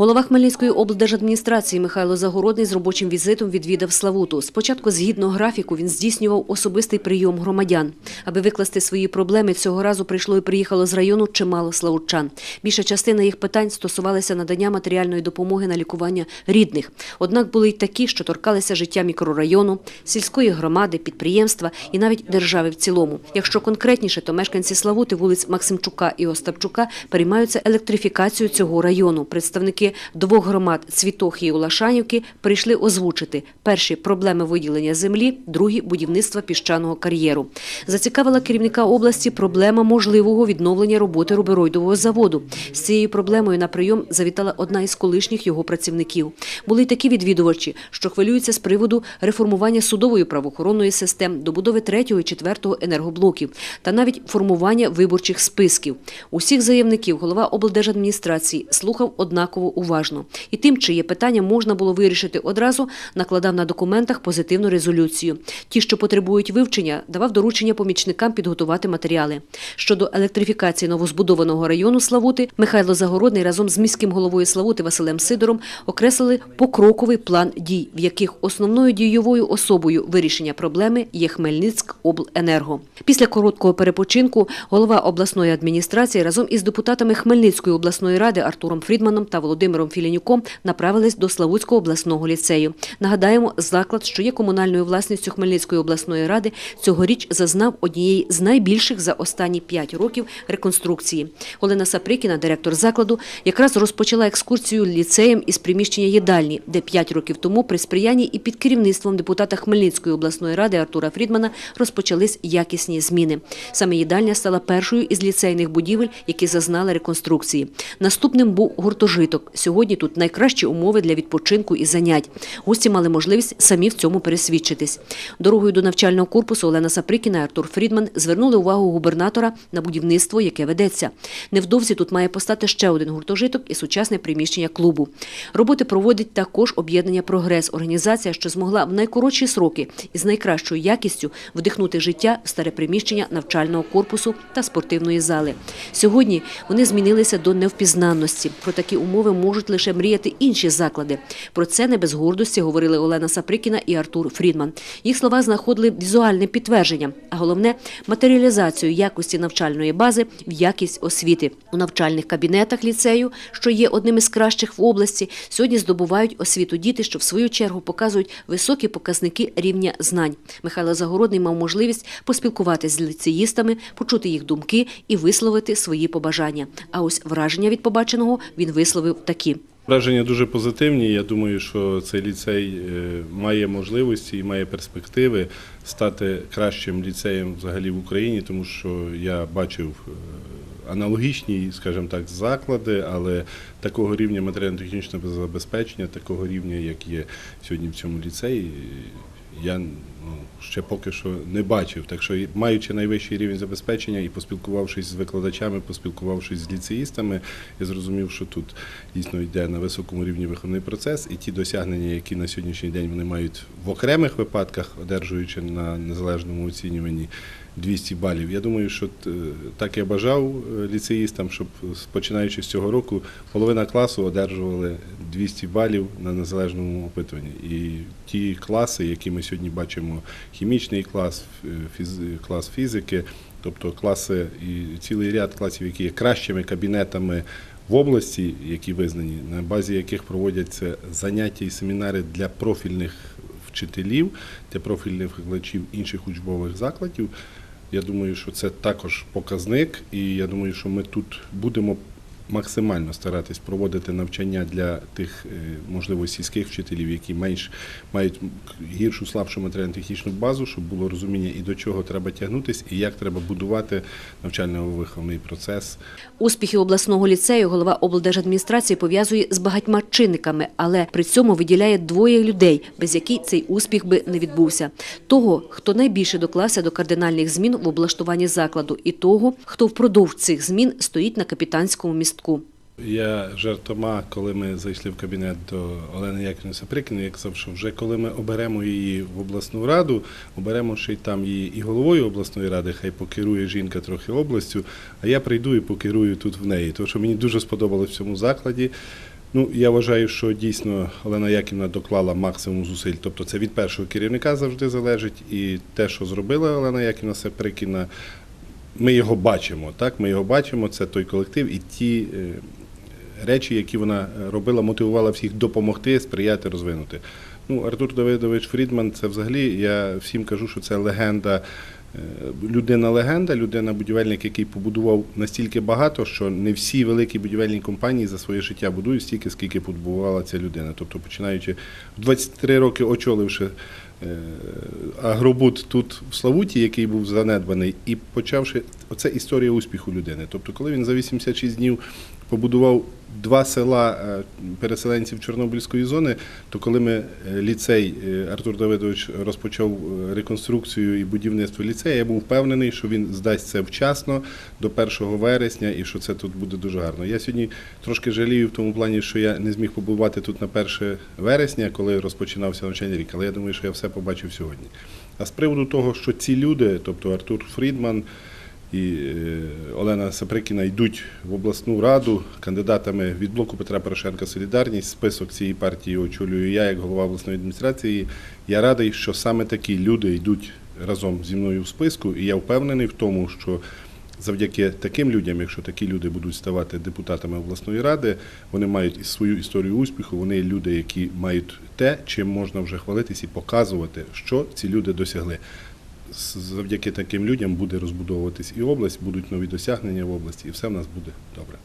Голова Хмельницької облдержадміністрації Михайло Загородний з робочим візитом відвідав Славуту. Спочатку, згідно графіку, він здійснював особистий прийом громадян. Аби викласти свої проблеми, цього разу прийшло і приїхало з району чимало славутчан. Більша частина їх питань стосувалася надання матеріальної допомоги на лікування рідних. Однак були й такі, що торкалися життя мікрорайону, сільської громади, підприємства і навіть держави в цілому. Якщо конкретніше, то мешканці Славути вулиць Максимчука і Остапчука переймаються електрифікацією цього району. Представники двох громад Цвітохи і Улашанівки прийшли озвучити перші проблеми виділення землі, другі будівництва піщаного кар'єру. Зацікавила керівника області проблема можливого відновлення роботи рубероїдового заводу. З цією проблемою на прийом завітала одна із колишніх його працівників. Були й такі відвідувачі, що хвилюються з приводу реформування судової правоохоронної системи, добудови третього і четвертого енергоблоків та навіть формування виборчих списків. Усіх заявників голова облдержадміністрації слухав однаково уважно. І тим, чиє питання можна було вирішити одразу, накладав на документах позитивну резолюцію. Ті, що потребують вивчення, давав доручення помічникам підготувати матеріали. Щодо електрифікації новозбудованого району Славути, Михайло Загородний разом з міським головою Славути Василем Сидором окреслили покроковий план дій, в яких основною дієвою особою вирішення проблеми є Хмельницьк обленерго. Після короткого перепочинку голова обласної адміністрації разом із депутатами Хмельницької обласної ради Артуром Фрідманом та Володимиром Філінюком направились до Славутського обласного ліцею. Нагадаємо, заклад, що є комунальною власністю Хмельницької обласної ради, цьогоріч зазнав однієї з найбільших за останні п'ять років реконструкції. Олена Саприкіна, директор закладу, якраз розпочала екскурсію ліцеєм із приміщення їдальні, де п'ять років тому при сприянні і під керівництвом депутата Хмельницької обласної ради Артура Фрідмана розпочались якісні зміни. Саме їдальня стала першою із ліцейних будівель, які зазнали реконструкції. Наступним був гуртожиток. Сьогодні тут найкращі умови для відпочинку і занять. Гості мали можливість самі в цьому пересвідчитись. Дорогою до навчального корпусу Олена Саприкіна і Артур Фрідман звернули увагу губернатора на будівництво, яке ведеться. Невдовзі тут має постати ще один гуртожиток і сучасне приміщення клубу. Роботи проводить також об'єднання Прогрес, організація, що змогла в найкоротші сроки і з найкращою якістю вдихнути життя в старе приміщення навчального корпусу та спортивної зали. Сьогодні вони змінилися до невпізнанності. Про такі умови можуть лише мріяти інші заклади. Про це не без гордості говорили Олена Саприкіна і Артур Фрідман. Їх слова знаходили візуальне підтвердження, а головне матеріалізацію якості навчальної бази в якість освіти. У навчальних кабінетах ліцею, що є одним із кращих в області, сьогодні здобувають освіту діти, що в свою чергу показують високі показники рівня знань. Михайло Загородний мав можливість поспілкуватися з ліцеїстами, почути їх думки і висловити свої побажання. А ось враження від побаченого він висловив такі. Враження дуже позитивні. Я думаю, що цей ліцей е, має можливості і має перспективи стати кращим ліцеєм взагалі в Україні, тому що я бачив е, аналогічні, скажімо так, заклади, але такого рівня матеріально-технічного забезпечення, такого рівня, як є сьогодні в цьому ліцеї, я ще поки що не бачив. Так що, маючи найвищий рівень забезпечення і поспілкувавшись з викладачами, поспілкувавшись з ліцеїстами, я зрозумів, що тут дійсно йде на високому рівні виховний процес, і ті досягнення, які на сьогоднішній день вони мають в окремих випадках, одержуючи на незалежному оцінюванні 200 балів. Я думаю, що е, так я бажав е, ліцеїстам, щоб починаючи з цього року половина класу одержували 200 балів на незалежному опитуванні. І ті класи, які ми сьогодні бачимо, хімічний клас, фіз- клас фізики, тобто класи і цілий ряд класів, які є кращими кабінетами в області, які визнані, на базі яких проводяться заняття і семінари для профільних вчителів, для профільних викладачів інших учбових закладів. Я думаю, що це також показник, і я думаю, що ми тут будемо максимально старатись проводити навчання для тих, е, можливо, сільських вчителів, які менш мають гіршу, слабшу матеріально-технічну базу, щоб було розуміння і до чого треба тягнутися, і як треба будувати навчально-виховний процес. Успіхи обласного ліцею голова облдержадміністрації пов'язує з багатьма чинниками, але при цьому виділяє двоє людей, без яких цей успіх би не відбувся: того, хто найбільше доклався до кардинальних змін в облаштуванні закладу, і того, хто впродовж цих змін стоїть на капітанському містку. Я жартома, коли ми зайшли в кабінет до Олени Яківни Саприкіної, я казав, що вже коли ми оберемо її в обласну раду, оберемо ще й там її і головою обласної ради, хай покерує жінка трохи областю, а я прийду і покерую тут в неї. Тому що мені дуже сподобалось в цьому закладі. Ну, я вважаю, що дійсно Олена Яківна доклала максимум зусиль. Тобто це від першого керівника завжди залежить. І те, що зробила Олена Яківна Сеприкіна, ми його бачимо. Так? Ми його бачимо, це той колектив і ті е, речі, які вона робила, мотивувала всіх допомогти, сприяти, розвинути. Ну, Артур Давидович Фрідман, це взагалі, я всім кажу, що це легенда. е, Людина-легенда, людина-будівельник, який побудував настільки багато, що не всі великі будівельні компанії за своє життя будують стільки, скільки побудувала ця людина. Тобто, починаючи в 23 роки очоливши е, агробут тут в Славуті, який був занедбаний, і почавши оце історія успіху людини. Тобто, коли він за 86 днів побудував два села е, переселенців Чорнобильської зони, то коли ми е, ліцей е, Артур Давидович розпочав реконструкцію і будівництво ліцею, я був впевнений, що він здасть це вчасно до 1 вересня і що це тут буде дуже гарно. Я сьогодні трошки жалію в тому плані, що я не зміг побувати тут на 1 вересня, коли розпочинався навчальний рік, але я думаю, що я все побачив сьогодні. А з приводу того, що ці люди, тобто Артур Фрідман, і е, Олена Саприкіна йдуть в обласну раду кандидатами від блоку Петра Порошенка Солідарність. Список цієї партії очолюю я як голова обласної адміністрації. Я радий, що саме такі люди йдуть разом зі мною в списку, і я впевнений в тому, що завдяки таким людям, якщо такі люди будуть ставати депутатами обласної ради, вони мають свою історію успіху. Вони люди, які мають те, чим можна вже хвалитись і показувати, що ці люди досягли завдяки таким людям буде розбудовуватись і область, будуть нові досягнення в області, і все в нас буде добре.